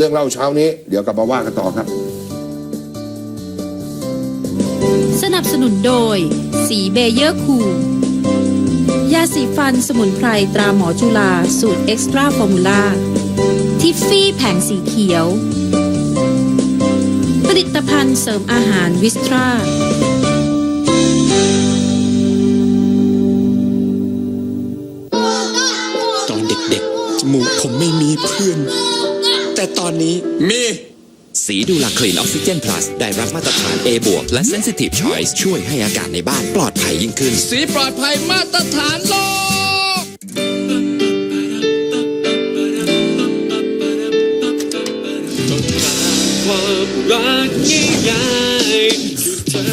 เรื่องเล่าเช้านี้ เดี๋ยวกลับมาว่ากันต่อครับ สนับสนุนโดย สีเบเยอร์คูลยาสีฟันสมุนไพรตราหมอจุฬาสูตรเอ็กซ์ตร้าฟอร์มูลาทิฟฟี่แผงสีเขียว ผลิตภัณฑ์เสริมอาหารวิสตรา นนี้ มี สีดูลาคลีนออกซิเจนพลัสได้รับมาตรฐาน A บวกและ Sensitive Choice ช่วยให้อากาศในบ้านปลอดภัยยิ่งขึ้น สีปลอดภัยมาตรฐานโลก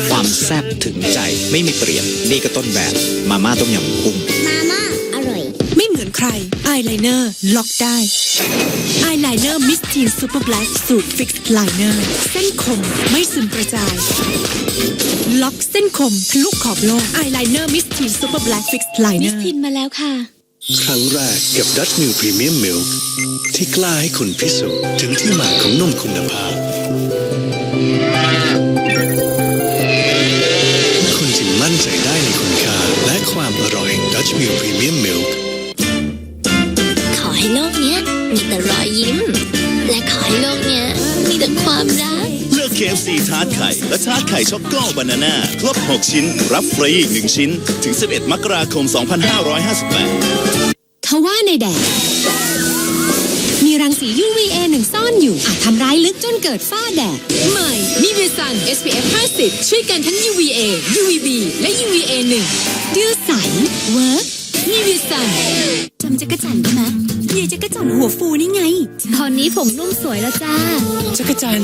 ความแซ่บถึงใจไม่มีเปรียบนี่ก็ต้นแบบมาม่าต้มยำกุ้ง มาม่า ใครอายไลเนอร์ล็อกได้อายไลเนอร์มิสทีนซูเปอร์แบล็กสูตรฟิกซ์ไลเนอร์เส้นคมไม่ซึมกระจาย ล็อกเส้นคมทะลุขอบโลกอายไลเนอร์มิสทีนซูเปอร์แบล็กฟิกซ์ไลเนมิอสร์ทินมาแล้วค่ะ ครั้งแรกกับ Dutch Mill Premium Milk ที่กล้าให้คุณพิสูจน์ถึงที่มาของนมคุณภาพคุณจึงมั่นใจได้ในคุณค่าและความอร่อย Dutch Mill Premium Milk ข KFC ทาร์ตไข่ และทาร์ตไข่ช็อกโกบานาน่าครบ 6 ชิ้น รับฟรีอีก 1 ชิ้น ถึง 11 มกราคม 2558เขาว่าในแดดมีรังสี UVA หนึ่งซ่อนอยู่ อาจทำร้ายลึกจนเกิดฝ้าแดด ใหม่ นิเวสัน SPF 50 ช่วยกันทั้ง UVA UVB และ UVA 1ดื้อใสเวิร์กนิเวสันจำจักรจันได้ไหมยายจักรจันหัวฟูนี่ไง ตอนนี้ผมนุ่มสวยแล้วจ้าจักรจัน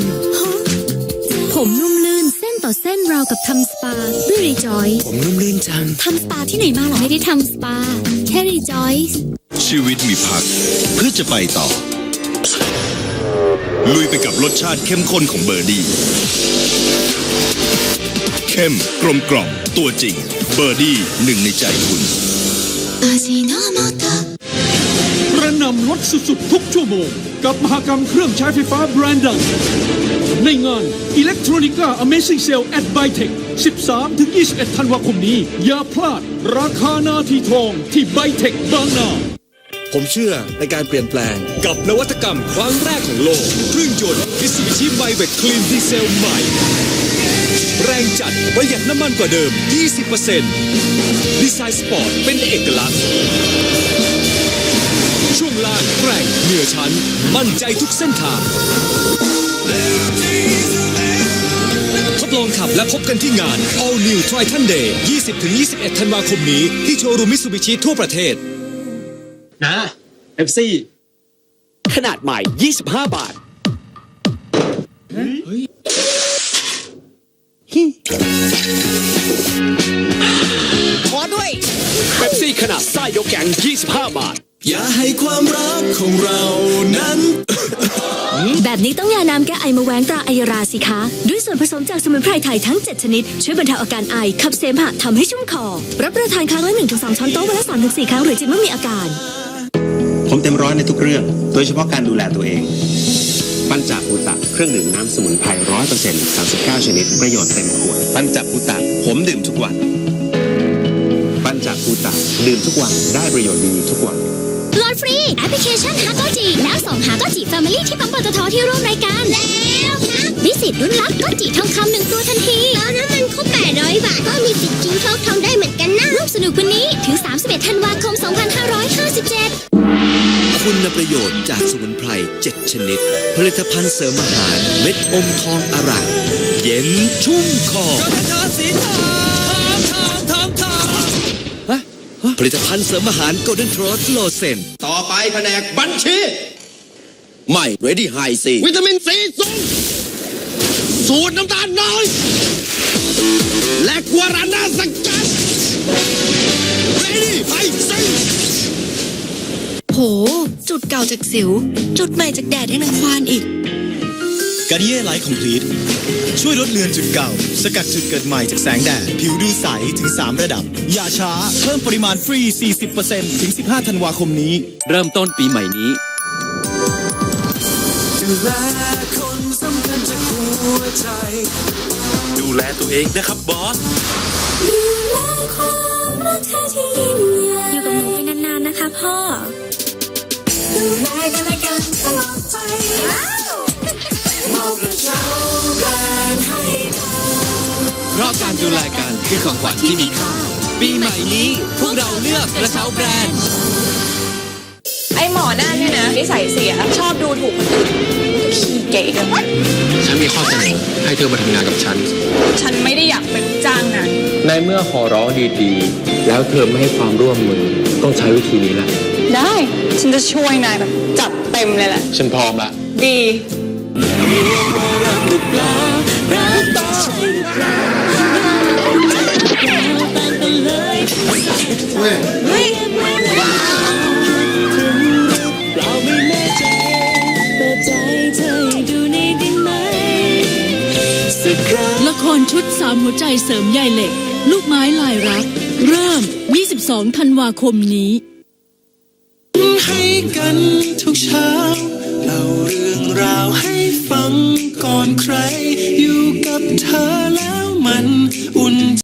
ผมนุ่มลื่นเส้นต่อเส้นราวกับทำสปาด้วยรีจอยผมนุ่มลื่นจังทำสปาที่ไหนมาหรอไม่ได้ทำสปา แค่รีจอยชีวิตมีพัก เพื่อจะไปต่อ ลุยไปกับรสชาติเข้มข้นของเบอร์ดี้ เข้มกลมกล่อมตัวจริง เบอร์ดี้หนึ่งในใจคุณ กระหนำลดสุดๆทุกชั่วโมง กับมหกรรมเครื่องใช้ไฟฟ้าแบรนด์ดัง ในงาน Electronica Amazing Sale at Bytech 13-21 ธันวาคมนี้ อย่าพลาด ราคานาทีทองที่ Bytech บางนาผมเชื่อในการเปลี่ยนแปลง กับนวัตกรรมครั้งแรกของโลก เครื่องยนต์ Mitsubishi m i v e t Clean Diesel ใหม่ แรงจัดประหยัดน้ำมันกว่าเดิม 20%ดีไซน์สปอร์ตเป็นเอกลักษณ์ ช่วงล่างแกร่งเหนือชั้น มั่นใจทุกเส้นทาง ทดลองขับและพบกันที่งาน All New Triton Day 20-21 ธันวาคมนี้ ที่โชว์รูมมิ t ซูบิชิทั่วประเทศ นะเอฟซี่ขนาดใหม่ 25 บาท ขอด้วยเป๊ปซี่ขนาดไส้ยกแกง 25 บาท อย่าให้ความรักของเรานั้น แบบนี้ต้องยาน้ำแก้ไอมาแหวงตราไอยาราสิคะ ด้วยส่วนผสมจากสมุนไพรไทยทั้ง 7 ชนิด ช่วยบรรเทาอาการไอ ขับเสมหะทำให้ชุ่มคอ รับประทานครั้งละ 1-2 ช้อนโต๊ะวันละ3-4 ครั้งหรือจิตเมื่อมีอาการ ผมเต็มร้อยในทุกเรื่อง โดยเฉพาะการดูแลตัวเอง ปัญจอุตะเครื่องดื่มน้ำสมุนไพรร้อยเปอร์เซ็นต์สามสิบเก้าชนิดประโยชน์เต็มขวดปัญจอุตะผมดื่มทุกวัน ปัญจอุตะดื่มทุกวันได้ประโยชน์ดีทุกวันโหลดฟรีแอปพลิเคชันฮาโกจิแล้วส่งฮาโกจิแฟมิลี่ที่ปั๊มปตทที่ร่วมรายการ แล้วนะมีสิทธิ์ลุ้นรับโกจิทองคำหนึ่งตัวทันที แล้วน้ำมันครบ800 บาท ก็มีสิทธิ์ชิงโชคทองได้เหมือนกันนะร่วมสนุกวันนี้ถึง 31 ธันวาคม 2557 คุณประโยชน์จากสมุนไพร 7 ชนิด ผลิตภัณฑ์เสริมอาหาร เม็ดอมทองอร่ามเย็นชุ่มคอผลิตภัณฑ์เสริมอาหาร Golden Trot l o s e n ต่อไปแผนกบัญชีใหม่ Ready High C วิตามินซีสูงสูตรน้ำตาลน้อย และกัวรานาสกั จุดเก่าจากสิว จุดใหม่จากแดดให้นางควานอีกการเย่ไลท์คอมพลีทช่วยลดเลือนจุดเก่า สกัดจุดเกิดใหม่จากแสงแดด ผิวดูใสถึง 3 ระดับ อย่าช้า เพิ่มปริมาณฟรี 40%ถึง 15 ธันวาคมนี้ เริ่มต้นปีใหม่นี้ดูแลคนสำคัญจากหัวใจ ดูแลตัวเองนะครับบอสอยู่กับหนูไปน กันและกันตลอดไปเพราะการดูแลกันคือของขวัญที่มีค่าปีใหม่นี้พวกเราเลือกกระเช้าแบรนด์ไอหมอนั่นเนี่ยนะนิสัยเสียชอบดูถูกคนอื่นขี้เก๋ด้วยฉันมีข้อเสนอให้เธอมาทำงานกับฉัน ฉันไม่ได้อยากเป็นลูกจ้างนะในเมื่อขอร้องดีๆ แล้วเธอไม่ให้ความร่วมมือต้องใช้วิธีนี้แหละ ได้ ฉันจะช่วยนายแบบจัดเต็มเลยแหละ ฉันพร้อมละ ดีละครชุดสามหัวใจเสริมใยเหล็ก ลูกไม้ลายรัก เริ่ม 22 ธันวาคมนี้ ให้กันทุกเช้าเล่าเรื่องราวให้ฟังก่อนใครอยู่กับเธอแล้วมันอุ่น